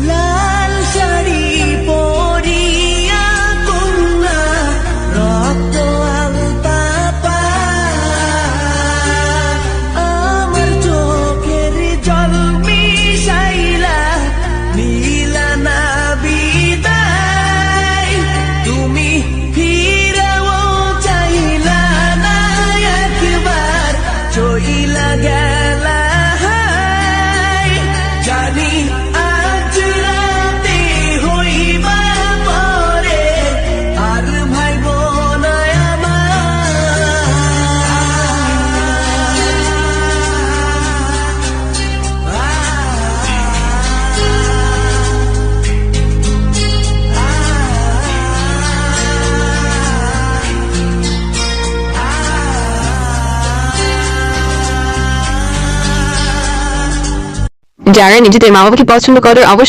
Love যারা নিজেদের মা বাবাকে পছন্দ করে অবশ্যই